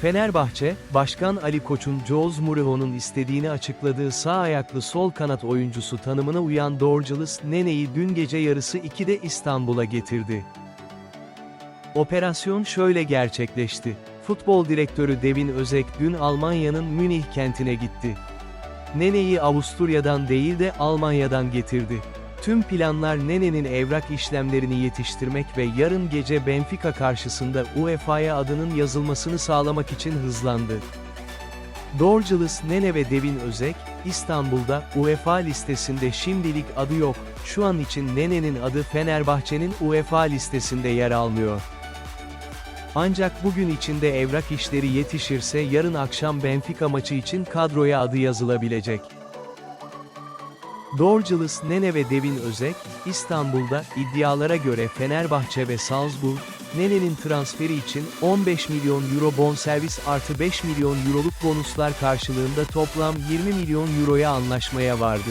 Fenerbahçe, Başkan Ali Koç'un Jose Mourinho'nun istediğini açıkladığı sağ ayaklı sol kanat oyuncusu tanımına uyan Dorgeles Nene'yi dün gece yarısı 2'de İstanbul'a getirdi. Operasyon şöyle gerçekleşti. Futbol direktörü Devin Özek dün Almanya'nın Münih kentine gitti. Nene'yi Avusturya'dan değil de Almanya'dan getirdi. Tüm planlar Nene'nin evrak işlemlerini yetiştirmek ve yarın gece Benfica karşısında UEFA'ya adının yazılmasını sağlamak için hızlandı. Dorgeles Nene ve Devin Özek, İstanbul'da UEFA listesinde şimdilik adı yok, şu an için Nene'nin adı Fenerbahçe'nin UEFA listesinde yer almıyor. Ancak bugün içinde evrak işleri yetişirse yarın akşam Benfica maçı için kadroya adı yazılabilecek. Dorgeles Nene ve Devin Özek, İstanbul'da iddialara göre Fenerbahçe ve Salzburg, Nene'nin transferi için 15 milyon euro bonservis artı 5 milyon euroluk bonuslar karşılığında toplam 20 milyon euroya anlaşmaya vardı.